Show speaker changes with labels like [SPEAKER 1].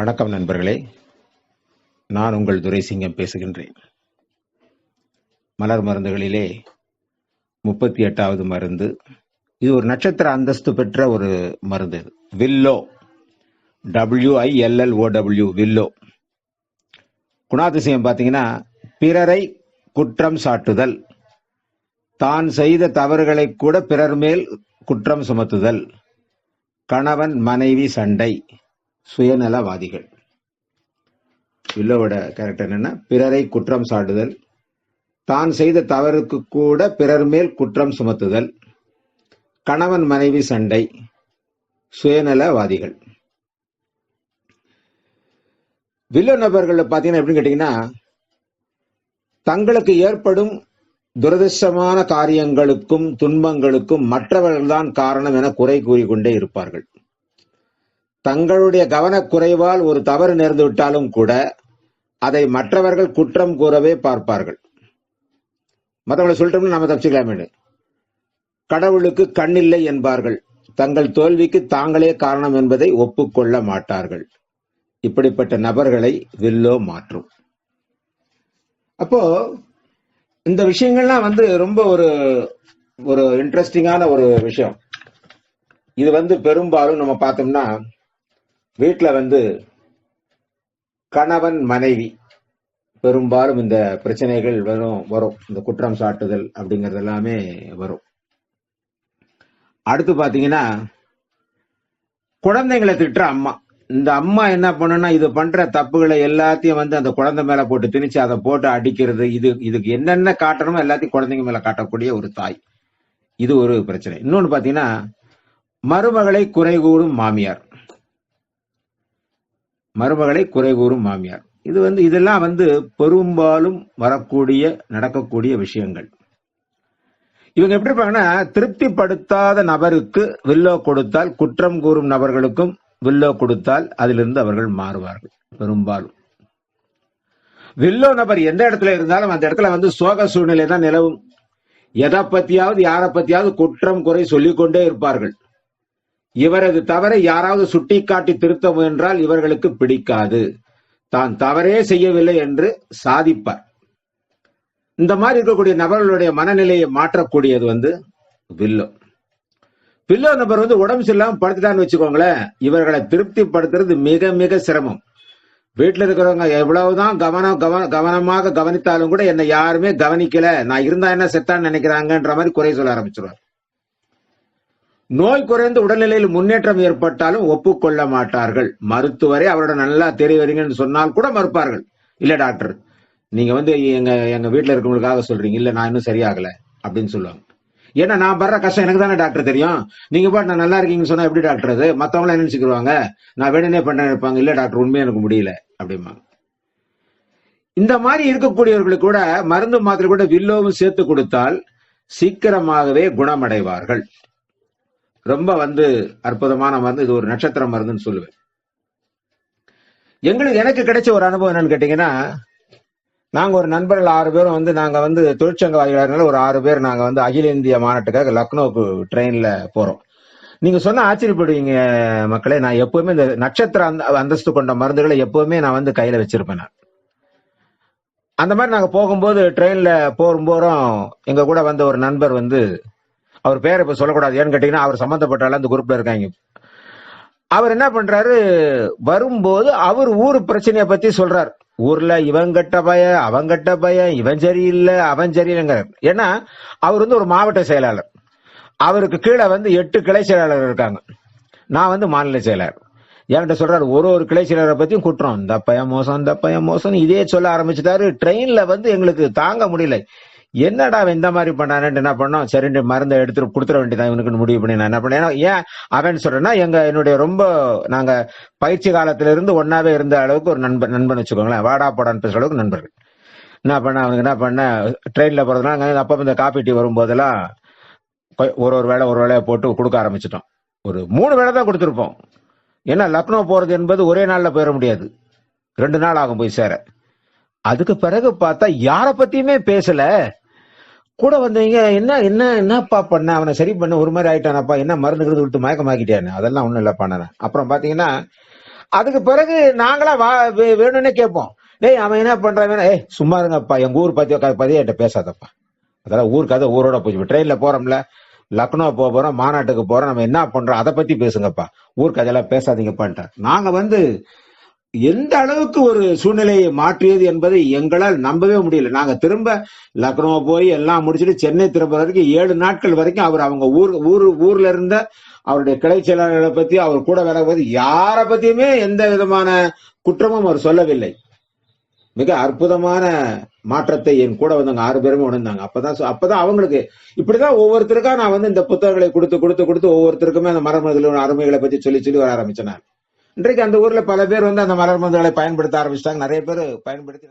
[SPEAKER 1] வணக்கம் நண்பர்களே. நான் உங்கள் துரைசிங்கம் பேசுகின்றேன். மலர் மருந்துகளிலே முப்பத்தி எட்டாவது மருந்து. இது ஒரு நட்சத்திர அந்தஸ்து பெற்ற ஒரு மருந்து இது. Willow. W I L L O W willow. குணாதிசயம் பார்த்தீங்கன்னா பிறரை குற்றம் சாட்டுதல். தான் செய்த தவறுகளை கூட பிறர் மேல் குற்றம் சுமத்துதல். கணவன் மனைவி சண்டை. சுயநலவாதிகள். வில்லோட கேரக்டர் என்னன்னா பிறரை குற்றம் சாட்டுதல். தான் செய்த தவறுக்கு கூட பிறர் மேல் குற்றம் சுமத்துதல். கணவன் மனைவி சண்டை. சுயநலவாதிகள். வில்லோ நபர்கள் பார்த்தீங்கன்னா எப்படின்னு கேட்டீங்கன்னா தங்களுக்கு ஏற்படும் துரதிருஷ்டமான காரியங்களுக்கும் துன்பங்களுக்கும் மற்றவர்கள்தான் காரணம் என குறை கூறிக்கொண்டே இருப்பார்கள். தங்களுடைய கவனக்குறைவால் ஒரு தவறு நேர்ந்து விட்டாலும் கூட அதை மற்றவர்கள் குற்றம் கூறவே பார்ப்பார்கள். மற்றவங்களை சொல்லிட்டோம்னா நம்ம தப்பிச்சுக்கலாமே கடவுளுக்கு கண்ணில்லை என்பார்கள். தங்கள் தோல்விக்கு தாங்களே காரணம் என்பதை ஒப்புக்கொள்ள மாட்டார்கள். இப்படிப்பட்ட நபர்களை வில்லோ மாற்றும். அப்போ இந்த விஷயங்கள்லாம் வந்து ரொம்ப ஒரு ஒரு இன்ட்ரெஸ்டிங்கான ஒரு விஷயம். இது வந்து பெரும்பாலும் நம்ம பார்த்தோம்னா வீட்டில் வந்து கணவன் மனைவி பெரும்பாலும் இந்த பிரச்சனைகள் வரும் வரும். இந்த குற்றம் சாட்டுதல் அப்படிங்கிறது எல்லாமே வரும். அடுத்து பார்த்தீங்கன்னா குழந்தைங்களை திட்டுற அம்மா. இந்த அம்மா என்ன பண்ணுன்னா இது பண்ற தப்புகளை எல்லாத்தையும் வந்து அந்த குழந்தை மேல போட்டு திணிச்சு அதை போட்டு அடிக்கிறது இது இதுக்கு என்னென்ன காட்டணுமோ எல்லாத்தையும் குழந்தைங்க மேல காட்டக்கூடிய ஒரு தாய். இது ஒரு பிரச்சனை. இன்னொன்னு பார்த்தீங்கன்னா மருமகளை குறை கூடும் மாமியார். மருமகளை குறை கூறும் மாமியார். இது வந்து இதெல்லாம் வந்து பெரும்பாலும் வரக்கூடிய நடக்கக்கூடிய விஷயங்கள். இவங்க எப்படி இருப்பாங்கன்னா திருப்திப்படுத்தாத நபருக்கு வில்லோ கொடுத்தால் குற்றம் கூறும் நபர்களுக்கும் வில்லோ கொடுத்தால் அதிலிருந்து அவர்கள் மாறுவார்கள் பெரும்பாலும். வில்லோ நபர் எந்த இடத்துல இருந்தாலும் அந்த இடத்துல வந்து சோக சூழ்நிலை தான் நிலவும். எதை பத்தியாவது யாரை பத்தியாவது குற்றம் குறை சொல்லிக்கொண்டே இருப்பார்கள். இவரது தவறை யாராவது சுட்டிக்காட்டி திருத்த முயன்றால் இவர்களுக்கு பிடிக்காது. தான் தவறே செய்யவில்லை என்று சாதிப்பார். இந்த மாதிரி இருக்கக்கூடிய நபர்களுடைய மனநிலையை மாற்றக்கூடியது வந்து வில்லோ. வில்லோ நபர் வந்து உடம்பு சரியில்லாம படுத்துட்டான்னு வச்சுக்கோங்களேன் இவர்களை திருப்திப்படுத்துறது மிக மிக சிரமம். வீட்டுல இருக்கிறவங்க எவ்வளவுதான் கவனம் கவன கவனமாக கவனித்தாலும் கூட என்னை யாருமே கவனிக்கல. நான் இருந்தா என்ன செத்தான்னு நினைக்கிறாங்கன்ற மாதிரி குறை சொல்ல ஆரம்பிச்சிருவார். நோய் குறைந்து உடல்நிலையில் முன்னேற்றம் ஏற்பட்டாலும் ஒப்புக்கொள்ள மாட்டார்கள். மருத்துவரே அவரோட நல்லா தெரிவீங்கன்னு சொன்னால் கூட மறுப்பார்கள். இல்ல டாக்டர் நீங்க வந்து எங்க எங்க வீட்டுல இருக்கவங்களுக்காக சொல்றீங்க. இல்ல நான் இன்னும் சரியாகல அப்படின்னு சொல்லுவாங்க. ஏன்னா நான் படுற கஷ்டம் எனக்கு தானே டாக்டர் தெரியும். நீங்க பாட்டு நான் நல்லா இருக்கீங்கன்னு சொன்னா எப்படி டாக்டர் அது? மத்தவங்களாம் என்ன நான் வேணுனே பண்ண இருப்பாங்க இல்ல டாக்டர் உண்மையா எனக்கு முடியல அப்படிம்பாங்க. இந்த மாதிரி இருக்கக்கூடியவர்களுக்கு கூட மருந்து மாத்திரை கூட வில்லோவும் சேர்த்து கொடுத்தால் சீக்கிரமாகவே குணமடைவார்கள். ரொம்ப வந்து அற்புதமான மருந்து இது ஒரு நட்சத்திர மருந்துன்னு சொல்லுவேன். எங்களுக்கு எனக்கு கிடைச்ச ஒரு அனுபவம் என்னன்னு கேட்டீங்கன்னா நாங்க ஒரு நண்பர்கள் ஆறு பேரும் வந்து நாங்க வந்து தொழிற்சங்கவாதிகளாக ஒரு ஆறு பேர் நாங்க வந்து அகில இந்திய மாநாட்டுக்காக லக்னோவுக்கு ட்ரெயின்ல போறோம். நீங்க சொன்ன ஆச்சரியப்படுவீங்க மக்களே நான் எப்பவுமே இந்த நட்சத்திர அந்த அந்தஸ்து கொண்ட மருந்துகளை எப்பவுமே நான் வந்து கையில வச்சிருப்பேன் நான். அந்த மாதிரி நாங்கள் போகும்போது ட்ரெயின்ல போகும்போதும் எங்கள் கூட வந்த ஒரு நண்பர் வந்து அவர் பேரை இப்ப சொல்லக்கூடாது. ஏன்னு கேட்டீங்கன்னா அவர் சம்மந்தப்பட்டால அந்த குரூப்ல இருக்காங்க. அவர் என்ன பண்றாரு? வரும்போது அவர் ஊர் பிரச்சனைய பத்தி சொல்றார். ஊர்ல இவன் கட்ட பையன் அவன் கட்ட பையன் இவன் சரியில்லை அவன் சரியில்லைங்கிறார். ஏன்னா அவர் வந்து ஒரு மாவட்ட செயலாளர். அவருக்கு கீழே வந்து எட்டு கிளை செயலாளர் இருக்காங்க. நான் வந்து மாநில செயலாளர். என்கிட்ட சொல்றாரு ஒரு ஒரு கிளை செயலரை பத்தியும் குற்றம். இந்த பையன் மோசம் இந்த பையன் மோசம் இதே சொல்ல ஆரம்பிச்சுட்டாரு. ட்ரெயின்ல வந்து எங்களுக்கு தாங்க முடியல. என்னடா அவன் இந்த மாதிரி பண்ணானு என்ன பண்ணோம்? சரிண்டு மருந்தை எடுத்துட்டு கொடுத்துட வேண்டியதான் இவனுக்கு முடிவு பண்ணி நான் என்ன பண்ணேன்? ஏன் அவன் சொல்றேன்னா எங்க என்னுடைய ரொம்ப நாங்க பயிற்சி காலத்துல இருந்து ஒன்னாவே இருந்த அளவுக்கு ஒரு நண்பன் நண்பன் வச்சுக்கோங்களேன். வாடா போடான்னு பேசுற அளவுக்கு நண்பர்கள். என்ன பண்ண அவனுக்கு என்ன பண்ண ட்ரெயின்ல போறதுனால அப்ப இந்த காப்பி டீ வரும்போதெல்லாம் ஒரு ஒரு வேலை ஒரு வேலையை போட்டு கொடுக்க ஆரம்பிச்சிட்டோம். ஒரு மூணு வேலை தான் கொடுத்துருப்போம். ஏன்னா லக்னோ போறது என்பது ஒரே நாள்ல போயிட முடியாது. ரெண்டு நாள் ஆகும் போய் சேர. அதுக்கு பிறகு பார்த்தா யாரை பத்தியுமே பேசல. கூட வந்தவங்க என்ன என்ன என்னப்பா பண்ண? அவனை சரி பண்ண ஒரு மாதிரி ஆயிட்டானப்பா. என்ன மருந்து விட்டு மயக்கமாக்கிட்டேன்னு அதெல்லாம் ஒண்ணும் இல்லப்பா நான். அப்புறம் பாத்தீங்கன்னா அதுக்கு பிறகு நாங்களா வா வே- வேணும்னே கேட்போம். டேய் அவன் என்ன பண்றான்? வேணா ஏய் சும்மா இருங்கப்பா. எங்க ஊர் பத்தி உட்காந்து என்கிட்ட பேசாதப்பா. அதெல்லாம் ஊர் கதை ஊரோட போச்சு. ட்ரெயின்ல போறோம்ல. லக்னோ போக போறோம் மாநாட்டுக்கு போறோம். நம்ம என்ன பண்றோம்? அதை பத்தி பேசுங்கப்பா. ஊர் கதையெல்லாம் பேசாதீங்கப்பான்ட்டு நாங்க வந்து எந்த அளவுக்கு ஒரு சூழ்நிலையை மாற்றியது என்பதை எங்களால் நம்பவே முடியல. நாங்க திரும்ப லக்னோ போய் எல்லாம் முடிச்சுட்டு சென்னை திரும்ப வரைக்கும் ஏழு நாட்கள் வரைக்கும் அவர் அவங்க ஊர் ஊர் ஊர்ல இருந்த அவருடைய கிளை செயலாளர்களை பத்தி அவர் கூட வேலை பத்தி யாரை பத்தியுமே எந்த விதமான குற்றமும் அவர் சொல்லவில்லை. மிக அற்புதமான மாற்றத்தை என் கூட வந்தவங்க ஆறு பேருமே உணர்ந்தாங்க. அப்பதான் அப்பதான் அவங்களுக்கு இப்படிதான் ஒவ்வொருத்தருக்கா நான் வந்து இந்த புத்தகங்களை கொடுத்து கொடுத்து கொடுத்து ஒவ்வொருத்தருக்குமே அந்த மரமருந்துகளின் அருமைகளை பத்தி சொல்லி சொல்லி வர ஆரம்பிச்சேன் நான். இன்றைக்கு அந்த ஊர்ல பல பேர் வந்து அந்த மலர் மருந்துகளை பயன்படுத்த ஆரம்பிச்சிட்டாங்க. நிறைய பேர் பயன்படுத்தி